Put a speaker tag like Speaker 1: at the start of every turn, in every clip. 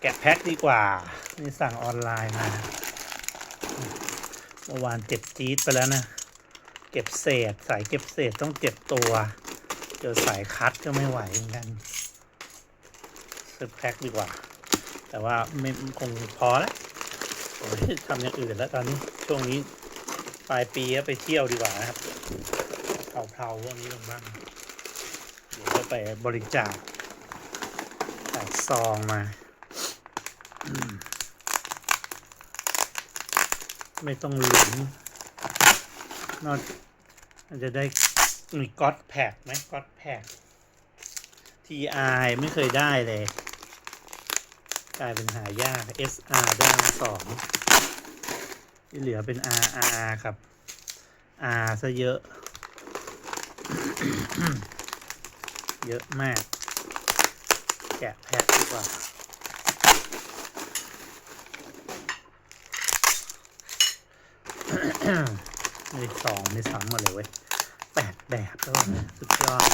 Speaker 1: แกะแพ็คดีกว่า นี่สั่งออนไลน์มาเมื่อวานเจ็บจี๊ดไปแล้วนะ เก็บเศษ สายเก็บเศษต้องเก็บตัว เจอสายคัดก็ไม่ไหวเหมือนกันซื้อแพ็คดีกว่า แต่ว่าไม่คงพอแล้วโอ้ยทำอย่างอื่นแล้วตอนนี้ช่วงนี้ปลายปีก็ไปเที่ยวดีกว่านะครับเผาๆพวกนี้ลงบ้างเดี๋ยวก็ไปบริจาค ซองมา ไม่ต้องหลุมนอกมันจะได้มีก๊อตแพกไหมก๊อตแพก TI ไม่เคยได้เลย กลายเป็นหายาก SR ได้มาสองที่เหลือเป็น RR ครับ R ซะเยอะ เยอะมาก กะแพ็คดีกว่าในสองในสามมาเลยเว้ยแปดแบบแล้วนะสุดยอด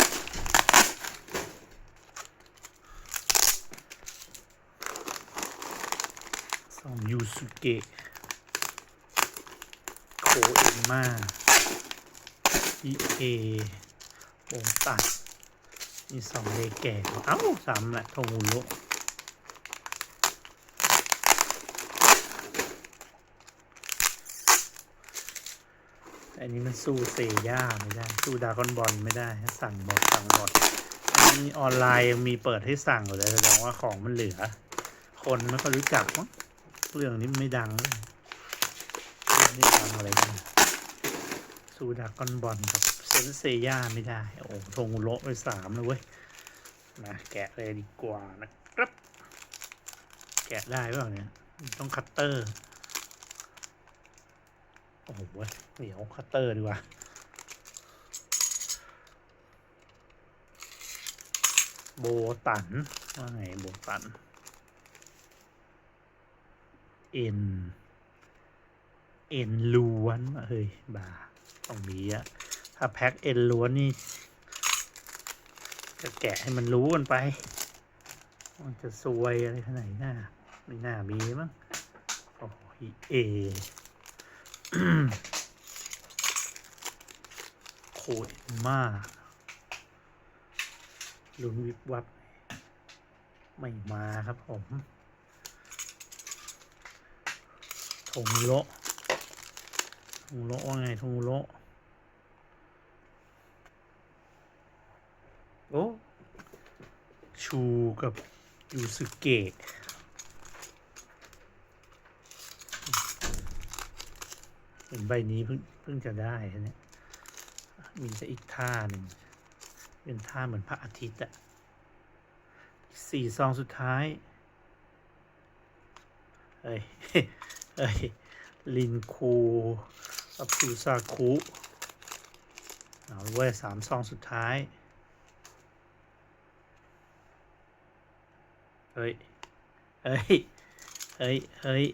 Speaker 1: สองยูสุเกะโคเอ็มมาอีเอโอตัส มีสองเลแก่เอ้าสามแหละทงูโรอันนี้มันสู้เซย่าไม่ได้ สู้ดากอนบอลไม่ได้สั่งหมดสั่งหมดอันนี้ออนไลน์ยังมีเปิดให้สั่งอยู่เลยแสดงว่าของมันเหลือ คนไม่ค่อยรู้จักมั้งเรื่องนี้ไม่ดังไม่ดังอะไรเลยซูดากอนบอลกับ นเซย่าไม่ได้ โอ้ทงโละไปสามเลยเว้ยมาแกะเลยดีกว่านะครับ แกะได้เปล่าเนี่ย ต้องคัตเตอร์ โอ้โหเว้ยเหนียวคัตเตอร์ดีกว่าโบตัน ว่าไงโบตัน เอ็น เอ็นล้วนเฮ้ย บา ต้องมีอะ ถ้าแพ็คเอ็นล้วนนี่จะแกะให้มันรู้กันไป มันจะซวยอะไรขนาดนี้น่าไม่น่ามีมั้งโอ้ยเอโคตรมากลุ้นวิบวับ ไม่มาครับผมทงโลทงโลว่าไงทงโล โอ้ชูกับยูสึเกะเห็นใบนี้เพิ่งเพิ่งจะได้นะเนี่ยมีแต่อีกท่าหนึ่งเป็นท่าเหมือนพระอาทิตย์อะสี่ซองสุดท้าย เฮ้ย เฮ้ย ลินคูกับซูซาคุ เอาเว้ยสามซองสุดท้าย เฮ้ย เฮ้ย เฮ้ย เฮ้ย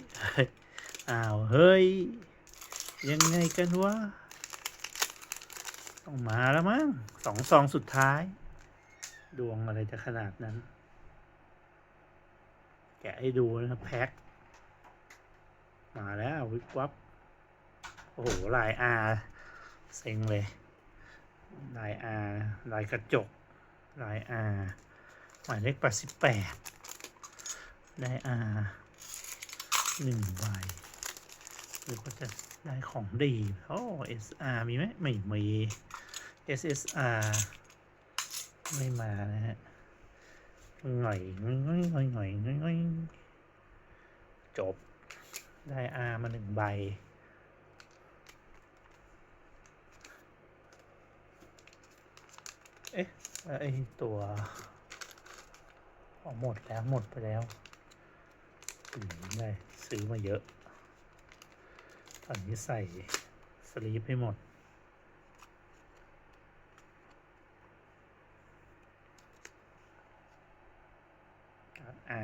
Speaker 1: อ้าว เฮ้ย ยังไงกันวะ ต้องมาแล้วมั้งสองซองสุดท้าย ดวงอะไรจะขนาดนั้น แกะให้ดูนะครับแพ็ค มาแล้ววิบวับ โอ้โห ลายอาเซ็งเลย ลายอาลายกระจก ลายอาหมายเลขแปดสิบแปด ได้อาหนึ่งใบหรือว่าจะได้ของดีโอ้ SR มีไหมไม่มี SSR ไม่มานะฮะหน่อยหน่อยหน่อยหน่อยหน่อยจบ ได้ R มาหนึ่งใบ เอ๊ะไอตัวออหมดแล้วหมดไปแล้ว ถึงเลยซื้อมาเยอะ ตอนนี้ใส่สลีปให้หมด อ่า